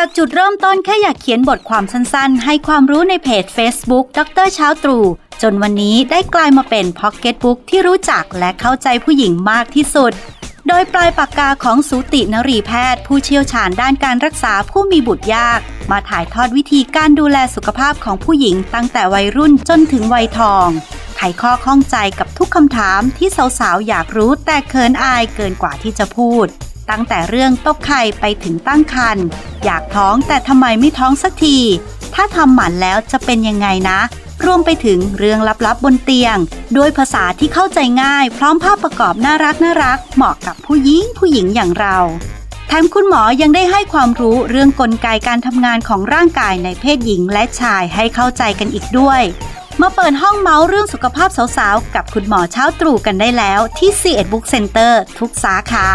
จากจุดเริ่มต้นแค่อยากเขียนบทความสั้นๆ ให้ความรู้ในเพจ Facebook ดรเช้าตรู่จนวันนี้ได้กลายมาเป็นพ็อกเก็ตบุ๊กที่รู้จักและเข้าใจผู้หญิงมากที่สุด โดยปลายปากกาของสูตินรีแพทย์ ผู้เชี่ยวชาญด้านการรักษาผู้มีบุตรยาก มาถ่ายทอดวิธีการดูแลสุขภาพของผู้หญิงตั้งแต่วัยรุ่นจนถึงวัยทองไขข้อข้องใจกับทุกคำถามที่สาวๆ อยากรู้แต่เขินอายเกินกว่าที่จะพูด ตั้งแต่เรื่องตกไข่ไปถึงตั้งครรภ์ อยากท้องแต่ทำไมไม่ท้องสักที ถ้าทำหมันแล้วจะเป็นยังไงนะ รวมไปถึงเรื่องลับๆบนเตียง ด้วยภาษาที่เข้าใจง่าย พร้อมภาพประกอบน่ารักน่ารักเหมาะกับผู้หญิงผู้หญิงอย่างเราแถมคุณหมอยังได้ให้ความรู้เรื่องกลไกการทำงานของร่างกายในเพศหญิงและชายให้เข้าใจกันอีกด้วย มาเปิดห้องเมาส์เรื่องสุขภาพสาวๆ กับคุณหมอเช้าตรู่กันได้แล้วที่ C ีเอ็ดบุ๊กเซ็นเตอร์ทุกสาขา